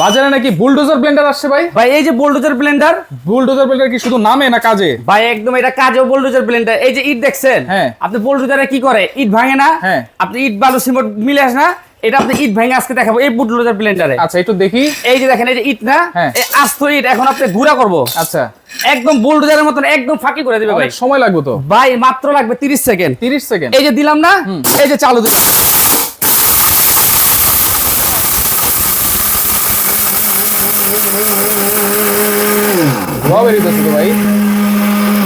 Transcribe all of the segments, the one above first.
বাজারে নাকি bulldozer Blender আসছে ভাই? ভাই এই যে বোল্ডোজার ব্লেন্ডার বুলডোজার ব্লেন্ডার কি শুধু নামে না কাজে? ভাই একদম এটা কাজেও বোল্ডোজার ব্লেন্ডার এই যে ইট দেখছেন? হ্যাঁ। আপনি বোল্ডোজারে কি করে? ইট ভাঙে না? হ্যাঁ। আপনি ইট বালু সিমেন্ট মিলে আসে না? এটা আপনি ইট ভেঙে আজকে দেখাবো এই বুলডোজার ব্লেন্ডারে আচ্ছা একটু দেখি। এই যে দেখেন এই যে ইট না? হ্যাঁ। এই আস্ত ইট এখন আপনি গুঁড়া করব। আচ্ছা। একদম বোল্ডোজারের মতন একদম ফাঁকি করে দিবে ভাই। সময় লাগবে তো। ভাই মাত্র লাগবে 30 সেকেন্ড। তিরিশ সেকেন্ড। এই যে দিলাম না? এই যে চালু দিলাম। ধোয়া বেরিয়েছে তো ভাই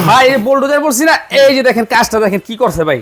ভাই এই বোল্ডোজার বলছি না। এই যে দেখেন কাজটা দেখেন কি করছে ভাই?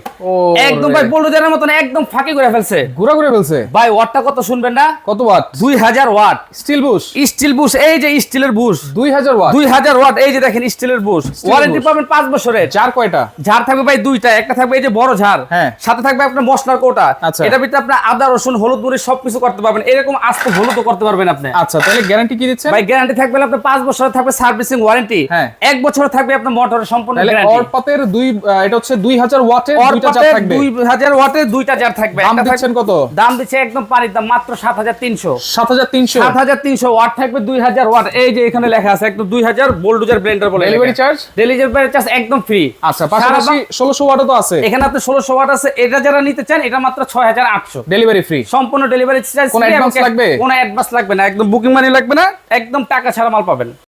একদম ভাই বোল্ডোজারের মতন একদম ফাঁকি করে ফেলছে। ঘুরা ফেলছে? ভাই ওয়াটটা কত শুনবেন না? কত ওয়াট দুই হাজার watt steel bush steel bush এই যে স্টিলের বুশ দুই হাজার ওয়াট দুই হাজার ওয়াট এই যে দেখেন স্টিলের বুশ ওয়ারেন্টি পাবেন পাঁচ বছরের। চার কয়টা? ঝাড় থাকবে ভাই দুইটা একটা থাকবে এই যে বড় ঝাড়। হ্যাঁ। সাথে থাকবে আপনার মশলার কোটা। আচ্ছা। এটা ভিতরে আপনার আদা রসুন হলুদ মরিচ সবকিছু করতে পারবেন। এরকম আস্ত হলুদও করতে পারবেন আপনি। আচ্ছা তাহলে গ্যারান্টি কি দিচ্ছেন? ভাই গ্যারান্টি থাকবে আপনার পাঁচ বছর থাকবে সার্ভিসিং ওয়ারেন্টি হ্যাঁ। এক বছর থাকবে আপনার মোটরের সম্পূর্ণ গ্যারান্টি অরপাতের দুই এটা হচ্ছে দুই হাজার ওয়াটের দুইটা থাকবে। দুই হাজার ওয়াটের দুইটা জার থাকবে। দাম দিচ্ছেন কত? দাম দিচ্ছে একদম পানির দাম মাত্র সাত হাজার তিনশো। সাত হাজার তিনশো? সাত হাজার তিনশো ওয়াট থাকবে দুই হাজার ওয়াট। এই যে এখানে লেখা আছে একদম দুই হাজার ব্লেন্ডার বলে ডেলিভারি চার্জ ডেলিভারি চার্জ একদম ফ্রি আচ্ছা পাশাপাশি ষোলোশো ওয়াটও তো আছে। এখানে আপনি ষোলোশো ওয়াট আছে এটা যারা নিতে চান এটা মাত্র ছয় হাজার আটশো। ডেলিভারি ফ্রি সম্পূর্ণ ডেলিভারি চার্জ কোনো advance লাগবে? কোনো অ্যাডভান্স লাগবে না একদম বুকিং মানি লাগবে না একদম টাকা ছাড়া মাল পাবেন।